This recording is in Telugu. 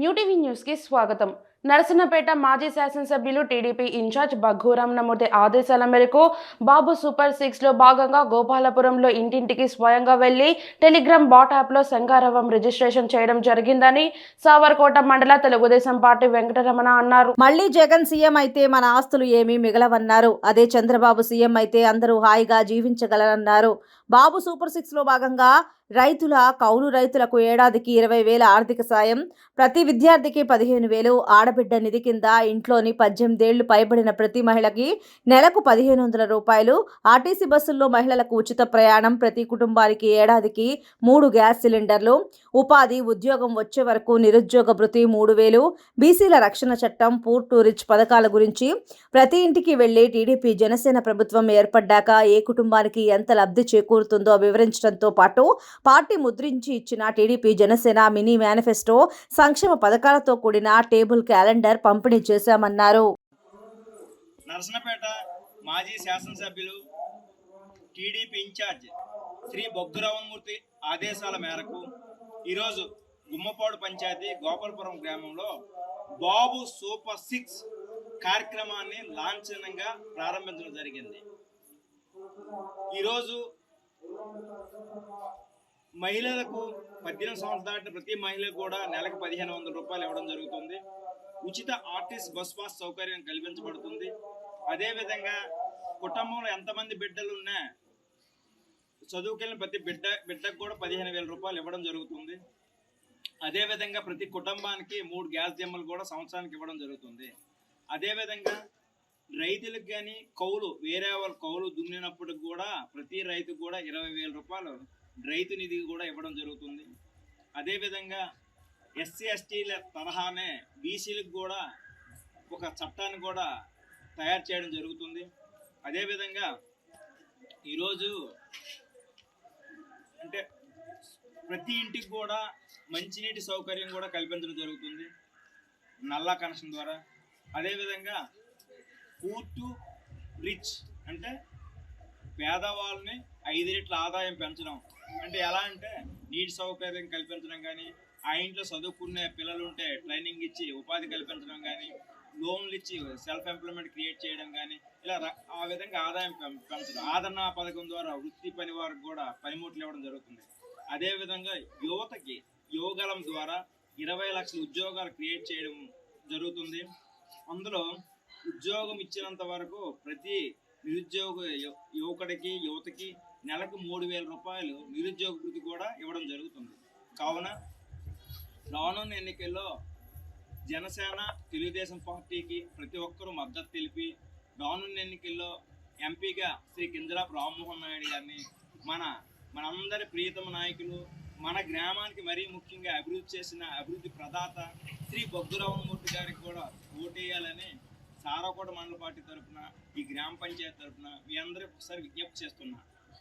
న్యూటీవీ న్యూస్కి స్వాగతం. నరసన్నపేట మాజీ శాసనసభ్యులు టీడీపీ ఇన్ఛార్జ్ బగ్గు రమణమూర్తి ఆదేశాల మేరకు బాబు సూపర్ సిక్స్లో భాగంగా గోపాలపురంలో ఇంటింటికి స్వయంగా వెళ్ళి టెలిగ్రామ్ బాట్ యాప్లో సంగారవం రిజిస్ట్రేషన్ చేయడం జరిగిందని సావర్కోట మండల తెలుగుదేశం పార్టీ వెంకటరమణ అన్నారు. మళ్ళీ జగన్ సీఎం అయితే మన ఆస్తులు ఏమీ మిగలవన్నారు. అదే చంద్రబాబు సీఎం అయితే అందరూ హాయిగా జీవించగలరన్నారు. బాబు సూపర్ సిక్స్లో భాగంగా రైతుల కౌలు రైతులకు ఏడాదికి ఇరవై వేల ఆర్థిక సాయం ప్రతి విద్యార్థికి పదిహేను వేలు ఆడబిడ్డ నిధి కింద ఇంట్లోని పద్దెనిమిదేళ్ళు పైబడిన ప్రతి మహిళకి నెలకు పదిహేను వందల రూపాయలు ఆర్టీసీ బస్సుల్లో మహిళలకు ఉచిత ప్రయాణం ప్రతి కుటుంబానికి ఏడాదికి మూడు గ్యాస్ సిలిండర్లు ఉపాధి ఉద్యోగం వచ్చే వరకు నిరుద్యోగ భృతి మూడు వేలు బీసీల రక్షణ చట్టం పూర్ టు రిచ్ పథకాల గురించి ప్రతి ఇంటికి వెళ్ళి టీడీపీ జనసేన ప్రభుత్వం ఏర్పడ్డాక ఏ కుటుంబానికి ఎంత లబ్ధి చేకూరుతుందో వివరించడంతో పాటు పార్టీ ముద్రించి ఇచ్చిన టీడీపీ జనసేన మినీ మేనిఫెస్టో సంక్షేమ పథకాలతో కూడిన టేబుల్ క్యాలెండర్ పంపిణీ చేశామన్నారు. నరసనపేట మాజీ శాసనసభ్యులు టీడీపీ ఇన్ఛార్జ్ శ్రీ బొగ్గురావమూర్తి ఆదేశాల మేరకు ఈరోజు గుమ్మపాడు పంచాయతీ గోపాలపురం గ్రామంలో బాబు సూపర్ సిక్స్ కార్యక్రమాన్ని లాంఛనంగా ప్రారంభించడం జరిగింది. ఈరోజు మహిళలకు పద్దెనిమిది సంవత్సరాలు దాటిన ప్రతి మహిళకు కూడా నెలకు పదిహేను వందల రూపాయలు ఇవ్వడం జరుగుతుంది. ఉచిత ఆర్టిస్ట్ బస్ పాస్ సౌకర్యం కల్పించబడుతుంది అదేవిధంగా కుటుంబంలో ఎంతమంది బిడ్డలు ఉన్నా చదువుకెళ్ళిన ప్రతి బిడ్డ బిడ్డకు కూడా పదిహేను వేల రూపాయలు ఇవ్వడం జరుగుతుంది. అదేవిధంగా ప్రతి కుటుంబానికి మూడు గ్యాస్ దిమ్మలు కూడా సంవత్సరానికి ఇవ్వడం జరుగుతుంది. అదేవిధంగా రైతులకు కానీ కౌలు వేరే వాళ్ళ కౌలు దున్నినప్పుడు కూడా ప్రతి రైతు కూడా ఇరవై వేల రూపాయలు రైతు నిధి కూడా ఇవ్వడం జరుగుతుంది. అదేవిధంగా ఎస్సీ ఎస్టీల తరహానే బీసీలకు కూడా ఒక చట్టాన్ని కూడా తయారు చేయడం జరుగుతుంది. అదేవిధంగా ఈరోజు అంటే ప్రతి ఇంటికి కూడా మంచినీటి సౌకర్యం కూడా కల్పించడం జరుగుతుంది. నల్లా కనెక్షన్ ద్వారా. అదేవిధంగా పూర్ టు రిచ్ అంటే పేదవాళ్ళని ఐదు రెట్ల ఆదాయం పెంచడం. అంటే ఎలా అంటే నీటి సౌకర్యం కల్పించడం కానీ ఆ ఇంట్లో చదువుకునే పిల్లలు ఉంటే ట్రైనింగ్ ఇచ్చి ఉపాధి కల్పించడం కానీ లోన్లు ఇచ్చి సెల్ఫ్ ఎంప్లాయ్మెంట్ క్రియేట్ చేయడం కానీ ఇలా ఆ విధంగా ఆదాయం పెంచడం. ఆదరణ పథకం ద్వారా వృత్తి పని వారికి కూడా పనిముట్లు ఇవ్వడం జరుగుతుంది. అదేవిధంగా యువతకి యువగలం ద్వారా ఇరవై లక్షల ఉద్యోగాలు క్రియేట్ చేయడం జరుగుతుంది. అందులో ఉద్యోగం ఇచ్చినంత వరకు ప్రతి నిరుద్యోగ యువకుడికి యువతకి నెలకు మూడు వేల రూపాయలు నిరుద్యోగ వృత్తి కూడా ఇవ్వడం జరుగుతుంది. కావున రానున్న ఎన్నికల్లో జనసేన తెలుగుదేశం పార్టీకి ప్రతి ఒక్కరూ మద్దతు తెలిపి రానున్న ఎన్నికల్లో ఎంపీగా శ్రీ కింజరాపు రామ్మోహన్ నాయుడు గారిని మన మనందరి ప్రియతమ నాయకులు మన గ్రామానికి మరీ ముఖ్యంగా అభివృద్ధి చేసిన అభివృద్ధి ప్రదాత శ్రీ బొగ్గురామమూర్తి గారికి కూడా ఓటేయాలని సారాకోట మండల పార్టీ తరఫున ఈ గ్రామ పంచాయతీ తరఫున మీ అందరూ ఒకసారి విజ్ఞప్తి చేస్తున్నా.